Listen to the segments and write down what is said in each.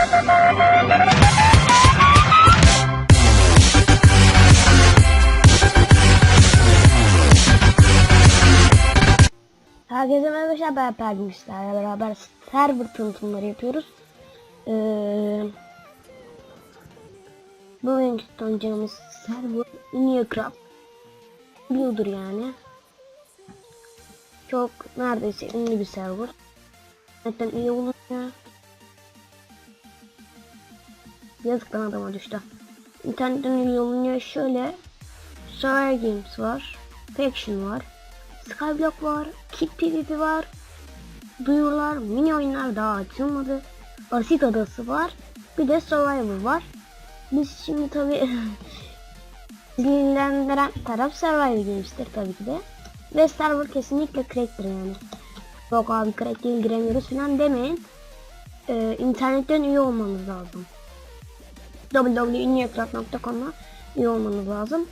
Herkese merhaba Perdim sizlerle beraber server tanıtımları yapıyoruz. Ee, bugünkü tanıtacağımız server Neocraft Blue'dur yani. Çok neredeyse ünlü bir server. Zaten iyi olur ya. Yazık lan adama düştü. İnternetten olunca şöyle Star Games var. Faction var. Skyblock var, Kit PvP var, duyurular, mini oyunlar daha açılmadı. Asit Adası var, bir de Survivor var. Biz şimdi tabi ilgilendiren taraf Survivor Games'tir tabii ki de. Ve server kesinlikle crack'tir yani. Yok abi crack değil giremiyoruz falan demeyin. Ee, internetten üye olmanız lazım. www.unyekrat.com'a üye olmanız lazım.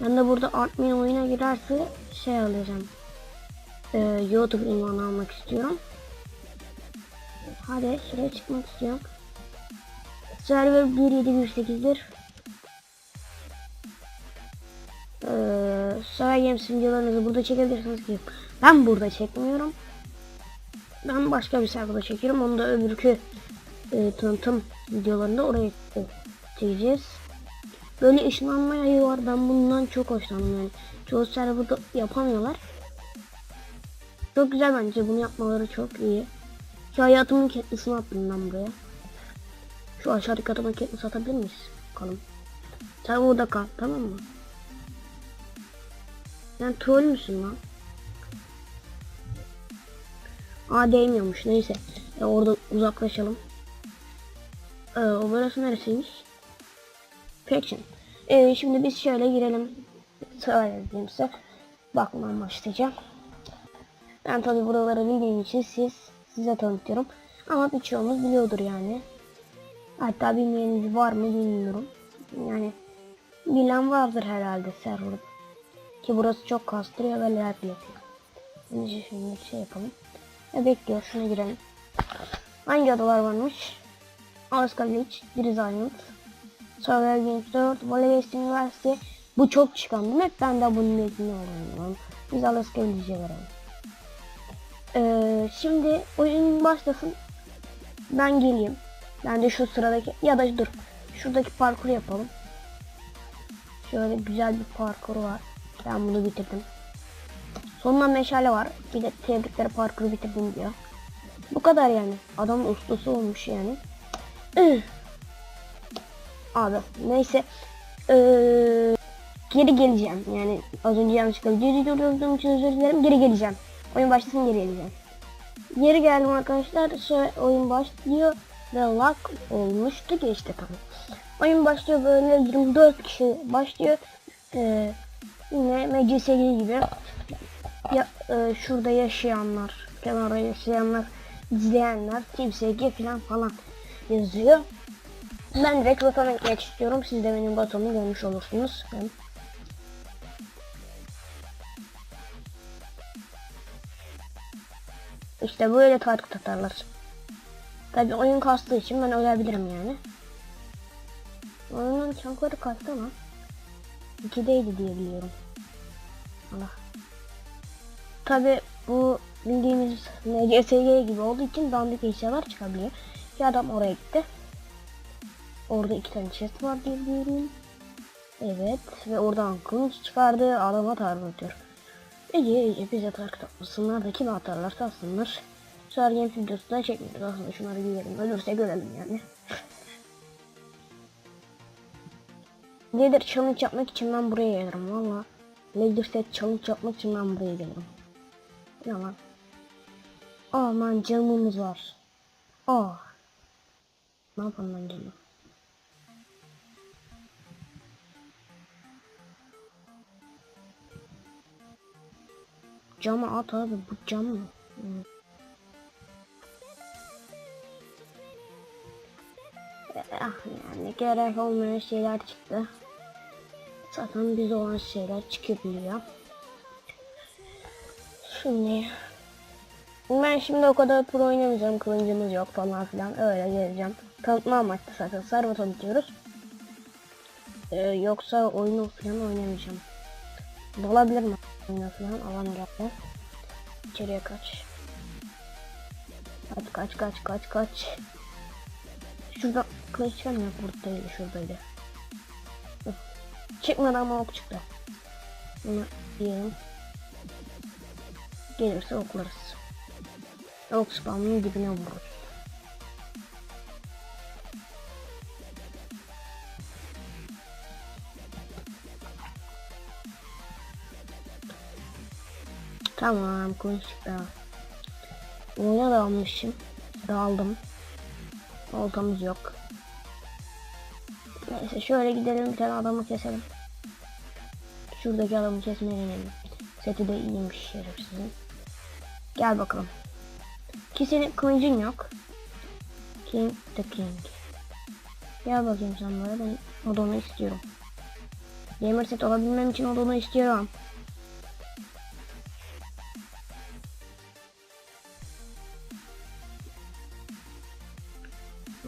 Ben de burada admin oyuna girerse şey alacağım. Ee, YouTube ünvanı almak istiyorum. Hadi şuraya çıkmak istiyorum. Server 1718'dir. Ee, Sara Games videolarınızı burada çekebilirsiniz ki ben burada çekmiyorum. Ben başka bir serverda çekiyorum. Onu da öbürkü e, tanıtım videolarında oraya çekeceğiz. Böyle ışınlanma yayı var. Ben bundan çok hoşlandım yani. Çoğu serverda yapamıyorlar. Çok güzel bence. Bunu yapmaları çok iyi. Şu hayatımın ketlisini attım ben buraya. Şu aşağıdaki adama ketlis atabilir miyiz? Bakalım. Sen burada kal tamam mı? Sen troll müsün lan? Aa değmiyormuş neyse. Ya orada uzaklaşalım. Ee, burası neresiymiş? Faction. Ee, şimdi biz şöyle girelim. Söyleyeyim size. Bakmam başlayacağım. Ben tabi buraları bildiğim için siz size tanıtıyorum. Ama birçoğumuz biliyordur yani. Hatta bilmeyeniniz var mı bilmiyorum. Yani bilen vardır herhalde server. Ki burası çok kastırıyor ve lag yapıyor. Şimdi şimdi şey yapalım. Ve bekliyor şuna girelim. Hangi adalar varmış? Alaska Village, Grizz Island, Games 4, Valley West University. Bu çok çıkan değil mi? Ben de bunun metnini alıyorum. Biz Alaska Village'e verelim. Ee, şimdi oyun başlasın. Ben geleyim. Ben de şu sıradaki ya da dur. Şuradaki parkur yapalım. Şöyle güzel bir parkur var. Ben bunu bitirdim. Sonuna meşale var. Bir de tebrikler parkuru bitirdim diyor. Bu kadar yani. Adam ustası olmuş yani. Abi neyse. Ee, geri geleceğim. Yani az önce yanlışlıkla videoyu durdurduğum için özür dilerim. Geri geleceğim. Oyun başlasın geri geleceğim. Geri geldim arkadaşlar. Şöyle oyun başlıyor. Ve lag olmuştu geçti tamam. Oyun başlıyor böyle 24 kişi başlıyor. Ee, yine MCSG gibi. Ya, e, şurada yaşayanlar, kenara yaşayanlar, izleyenler, TeamSG falan falan yazıyor. Ben direkt batona gitmek istiyorum. Siz de benim batonumu görmüş olursunuz. Ben... İşte böyle tartık atarlar. Tabi oyun kastığı için ben ölebilirim yani. Oyunun çankları kastı ama 2'deydi diye biliyorum. Allah. Tabi bu bildiğimiz NCSG gibi olduğu için dandik eşyalar çıkabiliyor. Bir adam oraya gitti. Orada iki tane chest var diye. Evet ve oradan kılıç çıkardı adama tarif ediyor. Ece Ece bize tarif atmasınlar da kime atarlarsa atsınlar. Sonra game videosu da çekmiyoruz aslında şunları giyelim ölürse görelim yani. Leader challenge yapmak için ben buraya gelirim valla. Leader set challenge yapmak için ben buraya gelirim. Ne? Aman canımız var. Oh. Ne yapalım ben canım? Cama at abi bu cam mı? Hmm. Ah yani gerek olmayan şeyler çıktı. Zaten biz olan şeyler çıkabiliyor. Şimdi Ben şimdi o kadar pro oynamayacağım. Kılıncımız yok falan filan. Öyle geleceğim. Tanıtma amaçlı zaten. Server tanıtıyoruz. Ee, yoksa oyunu falan oynamayacağım. Dalabilir mi? Oyunu falan alamıyorum. İçeriye kaç. Kaç kaç kaç kaç kaç. Şurada kılıç çıkamıyor. Buradaydı şuradaydı. Çıkmadı ama ok çıktı. Bunu yiyelim. Gelirse oklarız. Ok spamının dibine vururuz. Tamam konuştuk daha. Oyuna dalmışım. Daldım. Oltamız yok. Neyse şöyle gidelim bir tane adamı keselim. Şuradaki adamı kesmeye deneyelim. Seti de iyiymiş şerefsizin. Gel bakalım. Ki senin kılıncın yok. King the King. Gel bakayım sen böyle ben odonu istiyorum. Gamer set olabilmem için odonu istiyorum.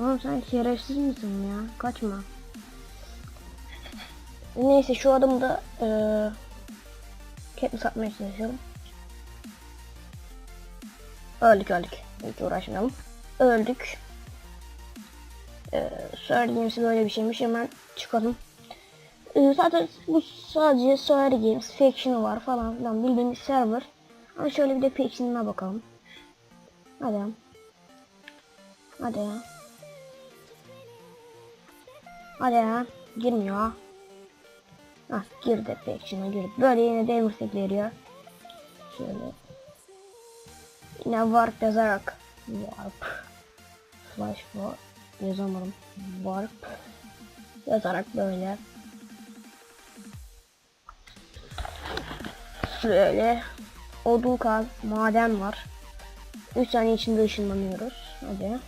Oğlum sen şerefsiz misin ya? Kaçma. Neyse şu adamı da Cat'ini satmaya çalışalım. Öldük öldük. Hiç uğraşmayalım. Öldük. Ee, söylediğimsi böyle bir şeymiş. Hemen çıkalım. Ee, zaten bu sadece Solar Games Faction'ı var falan filan bildiğimiz server. Ama şöyle bir de Faction'ına bakalım. Hadi. Hadi ya. Hadi ya. Girmiyor. Ah girdi Faction'a girdi. Böyle yine de emirtek veriyor. Şöyle. Yine warp yazarak. Warp. Flash for. Yazamadım. Warp. Yazarak böyle. Şöyle. Odun kaz. Maden var. 3 saniye içinde ışınlanıyoruz. Hadi.